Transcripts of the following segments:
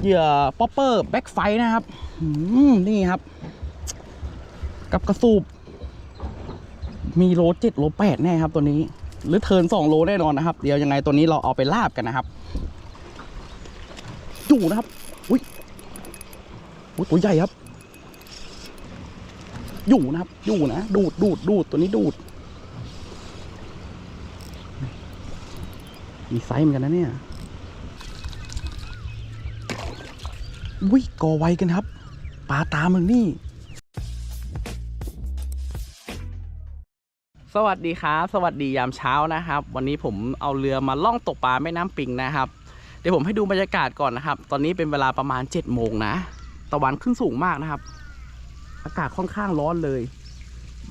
เหยื่อป๊อปเปอร์แบ็กไฟนะครับอืมนี่ครับ กับกระสูบ มีโลเจ็ดโลแปดแน่ครับตัวนี้ หรือเทินสองโลแน่นอนนะครับ เดี๋ยวยังไงตัวนี้เราเอาไปลาบกันนะครับอยู่นะครับ อุ้ยอุ้ยตัวใหญ่ครับ อยู่นะครับ อยู่นะ ดูดดูดดูดตัวนี้ดูด มีไซส์เหมือนกันนะเนี่ย อุ้ยกอไวกันครับปลาตามึงนี่ สวัสดีครับ สวัสดียามเช้านะครับ วันนี้ผมเอาเรือมาล่องตกปลาแม่น้ำปิงนะครับ เดี๋ยวผมให้ดูบรรยากาศก่อนนะครับ ตอนนี้เป็นเวลาประมาณ7จ็ดโมงนะ ตะวันขึ้นสูงมากนะครับ อากาศค่อนข้างร้อนเลย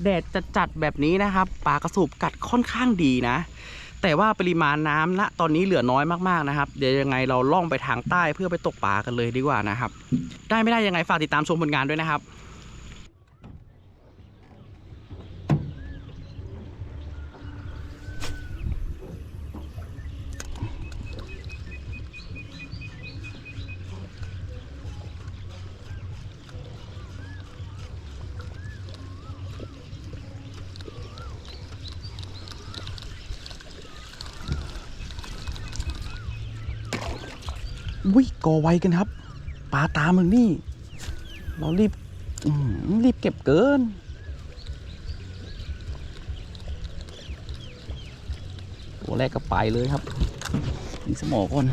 แดดจัดๆแบบนี้นะครับ ปลากระสูบกัดค่อนข้างดีนะ แต่ว่าปริมาณน้ำณตอนนี้เหลือน้อยมากๆนะครับ เดี๋ยวยังไงเราล่องไปทางใต้เพื่อไปตกปลากันเลยดีกว่านะครับ ได้ไม่ได้ยังไงฝากติดตามชมผลงานด้วยนะครับ วิ่งก่อไวกันครับปลาตามึงนี่ เรารีบรีบเก็บเกิน ตัวแรกก็ไปเลยครับมีสมอก่อน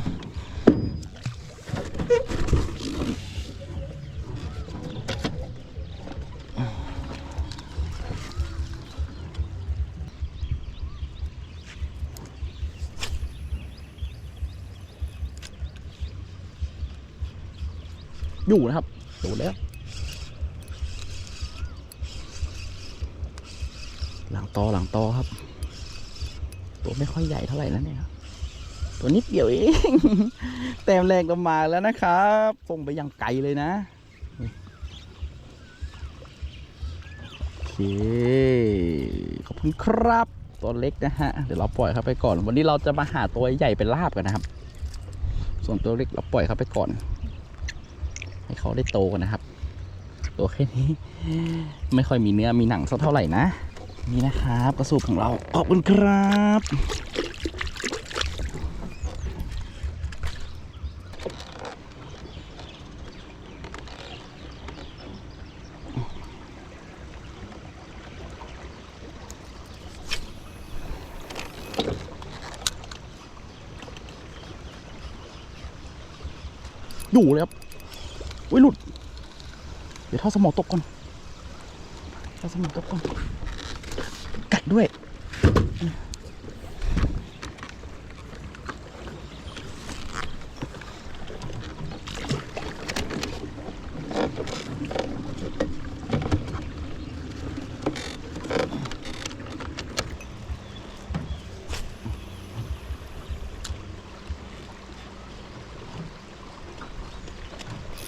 อยู่นะครับโดนแล้วหลังตอหลังตอครับ ตัวไม่ค่อยใหญ่เท่าไหร่แล้วเนี่ยตัวนิดเดียวเองแต้มแรงก็มาแล้วนะครับส่งไปยังไกลเลยนะโอเคขอบคุณครับตัวเล็กนะฮะเดี๋ยวเราปล่อยเขาไปก่อน วันนี้เราจะมาหาตัวใหญ่เป็นลาบกันนะครับ ส่วนตัวเล็กเราปล่อยเขาไปก่อน ให้เขาได้โตกันนะครับ ตัวแค่นี้ ไม่ค่อยมีเนื้อมีหนังสักเท่าไหร่นะ นี่นะครับกระสูบของเราขอบคุณครับอยู่เลยครับ อุ้ยหลุด เดี๋ยวท่อสมองตกก่อนท่อสมองตกก่อน กัดด้วย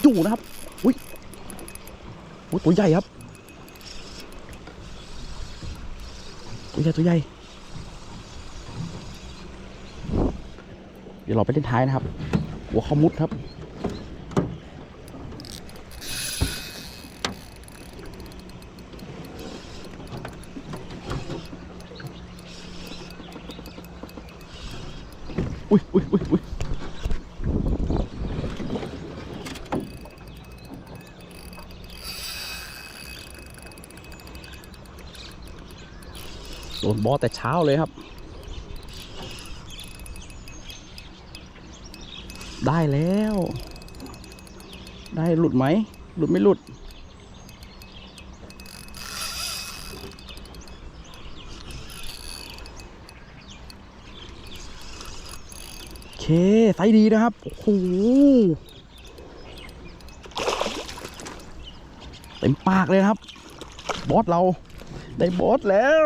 อยู่นะครับ อุ้ยอุ้ยตัวใหญ่ครับ ตัวใหญ่ตัวใหญ่ เดี๋ยวเราไปเล่นท้ายนะครับ หัวเขามุดครับ อุ้ยอุ้ยอุ้ยอุ้ย โดนบอสแต่เช้าเลยครับ ได้แล้ว ได้หลุดไหม หลุดไม่หลุด โอเคไซส์ดีนะครับ โอ้โหเต็มปากเลยครับ บอสเราได้บอสแล้ว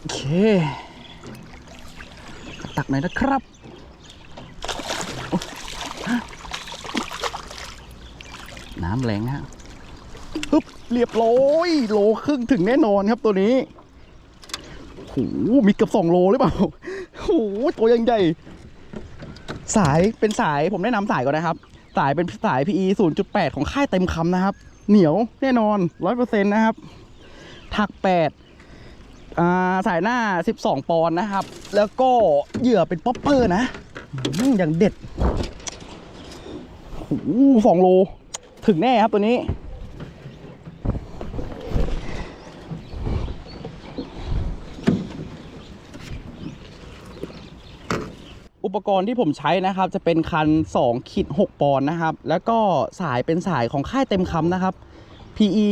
โอเค ตักหน่อยนะครับน้ำแรงฮะปึ๊บเรียบร้อยโลครึ่งถึงแน่นอนครับตัวนี้โหมีเกือบสองโลหรือเปล่าโหตัวยังใหญ่สายเป็นสายผมแนะนำสายก่อนนะครับ สายเป็นสาย PE 0.8 ของค่ายเต็มคำนะครับ เหนียวแน่นอน 100%นะครับ ถัก 8 สายหน้า 12 ปอนด์นะครับ แล้วก็เหยื่อเป็นป๊อปเปอร์นะอย่างเด็ดสองโล ถึงแน่ครับตัวนี้ อุปกรณ์ที่ผมใช้นะครับ จะเป็นคัน2ขีด6ปอนด์นะครับ แล้วก็สายเป็นสายของค่ายเต็มคำนะครับ PE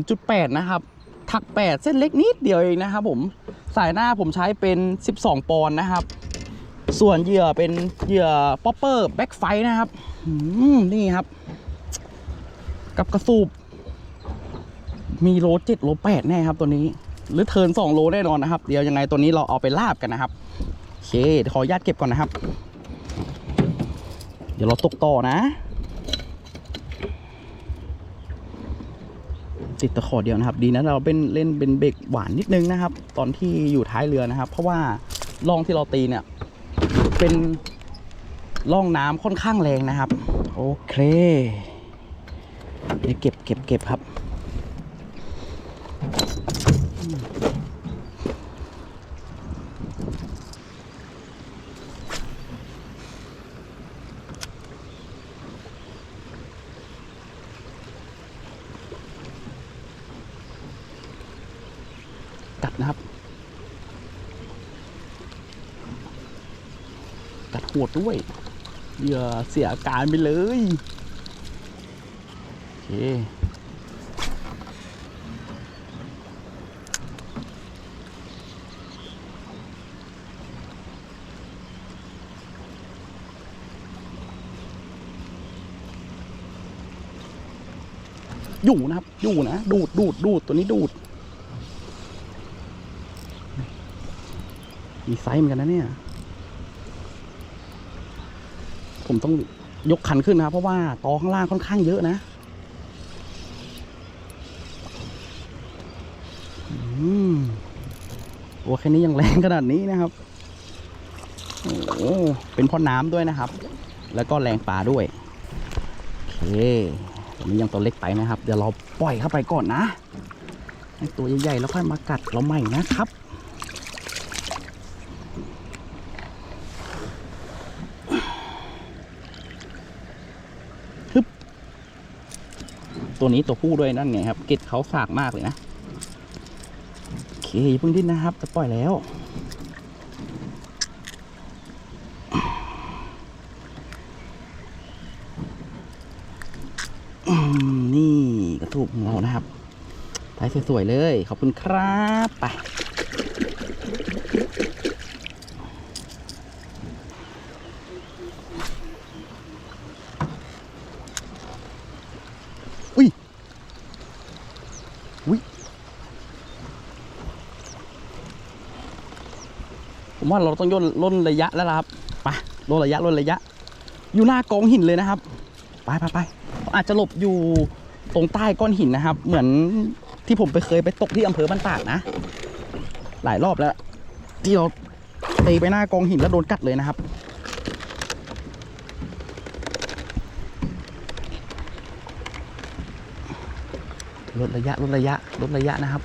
0.8 นะครับ ถัก 8 เส้นเล็กนิดเดียวเองนะครับผมสายหน้าผมใช้เป็น 12 ปอนด์นะครับ ส่วนเหยื่อเป็นเหยื่อป๊อปเปอร์แบ็กไฟนะครับนี่ครับ กับกระสูบมีโลเจ็ดโลแปดแน่ครับตัวนี้ หรือเทิร์น2โลแน่นอนนะครับ เดี๋ยวยังไงตัวนี้เราเอาไปลาบกันนะครับโอเคขออนุญาตเก็บก่อนนะครับ เดี๋ยวเราตกต่อนะ ติดตะขอเดียวนะครับ ดีนะเราเป็นเล่นเป็นเบรกหวานนิดนึงนะครับ ตอนที่อยู่ท้ายเรือนะครับ เพราะว่าล่องที่เราตีเนี่ยเป็นล่องน้ำค่อนข้างแรงนะครับ โอเคเดี๋ยวเก็บเก็บเก็บครับ นะครับ กัดโหดด้วยเหยื่อเสียอาการไปเลยโอเคอยู่นะครับ อยู่นะ ดูดดูดดูดตัวนี้ดูด มีไซส์เหมือนกันนะเนี่ย ผมต้องยกคันขึ้นนะครับเพราะว่าตอข้างล่างค่อนข้างเยอะนะอืมตัวแค่นี้ยังแรงขนาดนี้นะครับ โอ้เป็นพ่อน้ำด้วยนะครับ แล้วก็แรงปลาด้วย โอเคตัวนี้ยังตัวเล็กไปนะครับ เดี๋ยวเราปล่อยเข้าไปก่อนนะให้ตัวใหญ่ๆแล้วค่อยมากัดเราใหม่นะครับ ตัวนี้ตัวผู้ด้วยนั่นไงครับ เกตเขาฝากมากเลยนะโอเคเพิ่งดิ้นนะครับจะปล่อยแล้ว นี่กระทูบของเรานะครับถ่ายสวยๆเลย ขอบคุณครับ ไป อุ้ยผมว่าเราต้องย่นล่นระยะแล้วล่ะครับไปลดระยะลดระยะ อยู่หน้ากองหินเลยนะครับ ไปไปไปอาจจะหลบอยู่ตรงใต้ก้อนหินนะครับ เหมือนที่ผมไปเคยไปตกที่อำเภอบ้านตากนะ หลายรอบแล้ว ที่เราตีไปหน้ากองหินแล้วโดนกัดเลยนะครับ ลดระยะลดระยะลดระยะนะครับ